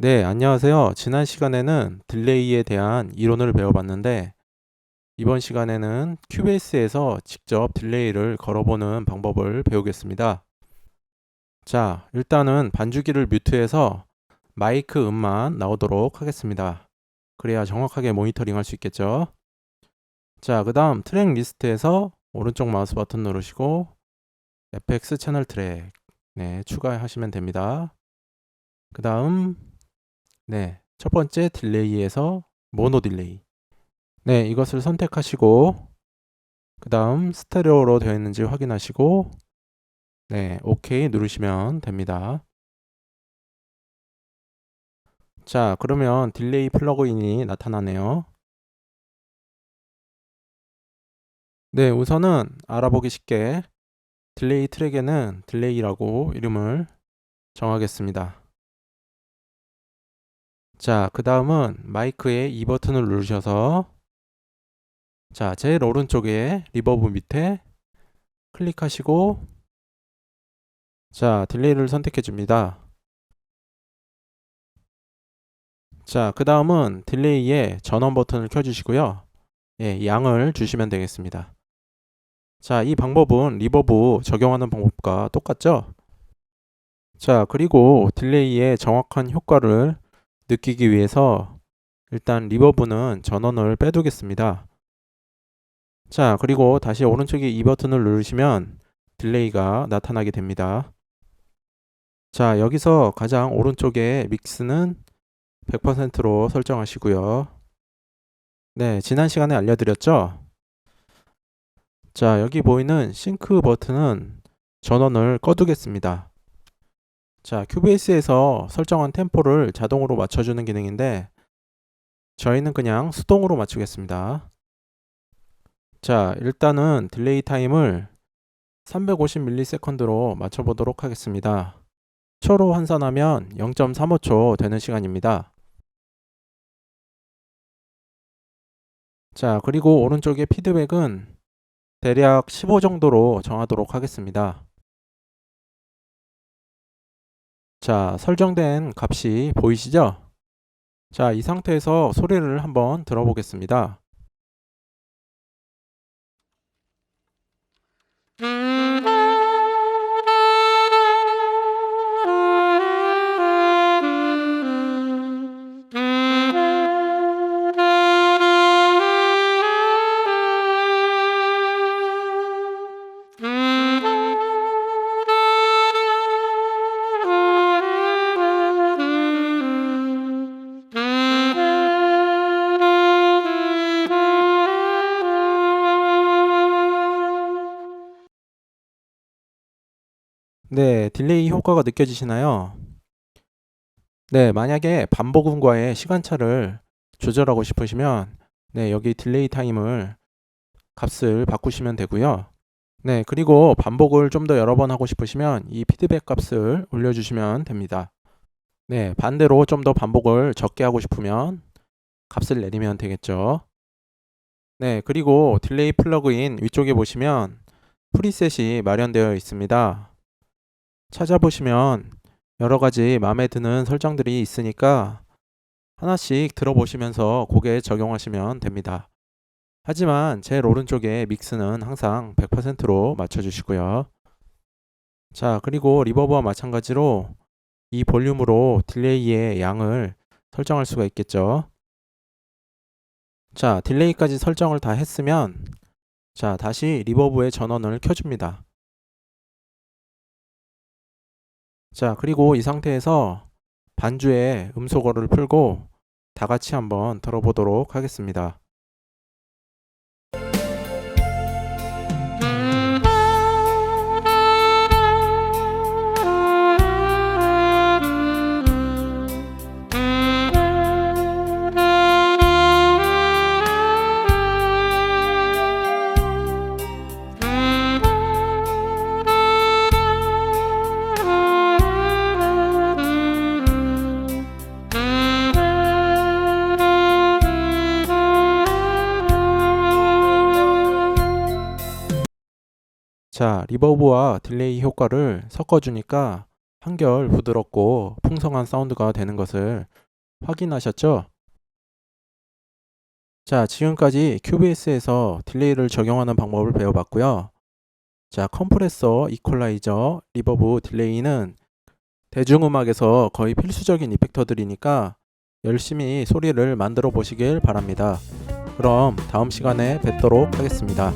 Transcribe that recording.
네, 안녕하세요. 지난 시간에는 딜레이에 대한 이론을 배워봤는데, 이번 시간에는 큐베이스에서 직접 딜레이를 걸어보는 방법을 배우겠습니다. 자, 일단은 반주기를 뮤트해서 마이크 음만 나오도록 하겠습니다. 그래야 정확하게 모니터링 할 수 있겠죠. 자, 그 다음 트랙 리스트에서 오른쪽 마우스 버튼 누르시고 FX 채널 트랙 네, 추가하시면 됩니다. 그 다음 네, 첫 번째 딜레이에서 모노 딜레이. 네, 이것을 선택하시고 그 다음 스테레오로 되어 있는지 확인하시고 네, OK 누르시면 됩니다. 자, 그러면 딜레이 플러그인이 나타나네요. 네, 우선은 알아보기 쉽게 딜레이 트랙에는 딜레이라고 이름을 정하겠습니다. 자, 그 다음은 마이크의 이 버튼을 누르셔서 자, 제일 오른쪽에 리버브 밑에 클릭하시고 자, 딜레이를 선택해 줍니다. 자, 그 다음은 딜레이에 전원 버튼을 켜주시고요. 예, 양을 주시면 되겠습니다. 자, 이 방법은 리버브 적용하는 방법과 똑같죠? 자, 그리고 딜레이의 정확한 효과를 느끼기 위해서 일단 리버브는 전원을 빼두겠습니다. 자, 그리고 다시 오른쪽에 이 버튼을 누르시면 딜레이가 나타나게 됩니다. 자, 여기서 가장 오른쪽에 믹스는 100%로 설정하시고요. 네, 지난 시간에 알려드렸죠? 자, 여기 보이는 싱크 버튼은 전원을 꺼두겠습니다. 자, 큐베이스에서 설정한 템포를 자동으로 맞춰주는 기능인데 저희는 그냥 수동으로 맞추겠습니다. 자, 일단은 딜레이 타임을 350ms로 맞춰보도록 하겠습니다. 초로 환산하면 0.35초 되는 시간입니다. 자, 그리고 오른쪽에 피드백은 대략 15 정도로 정하도록 하겠습니다. 자, 설정된 값이 보이시죠? 자, 이 상태에서 소리를 한번 들어보겠습니다. 네, 딜레이 효과가 느껴지시나요? 네, 만약에 반복음과의 시간차를 조절하고 싶으시면 네, 여기 딜레이 타임을 값을 바꾸시면 되고요. 네, 그리고 반복을 좀 더 여러 번 하고 싶으시면 이 피드백 값을 올려주시면 됩니다. 네, 반대로 좀 더 반복을 적게 하고 싶으면 값을 내리면 되겠죠. 네, 그리고 딜레이 플러그인 위쪽에 보시면 프리셋이 마련되어 있습니다. 찾아보시면 여러 가지 마음에 드는 설정들이 있으니까 하나씩 들어보시면서 곡에 적용하시면 됩니다. 하지만 제일 오른쪽에 믹스는 항상 100%로 맞춰주시고요. 자, 그리고 리버브와 마찬가지로 이 볼륨으로 딜레이의 양을 설정할 수가 있겠죠. 자, 딜레이까지 설정을 다 했으면 자, 다시 리버브의 전원을 켜줍니다. 자, 그리고 이 상태에서 반주의 음소거를 풀고 다 같이 한번 들어보도록 하겠습니다. 자, 리버브와 딜레이 효과를 섞어주니까 한결 부드럽고 풍성한 사운드가 되는 것을 확인하셨죠? 자, 지금까지 큐베이스에서 딜레이를 적용하는 방법을 배워봤고요. 자, 컴프레서, 이퀄라이저, 리버브, 딜레이는 대중음악에서 거의 필수적인 이펙터들이니까 열심히 소리를 만들어 보시길 바랍니다. 그럼 다음 시간에 뵙도록 하겠습니다.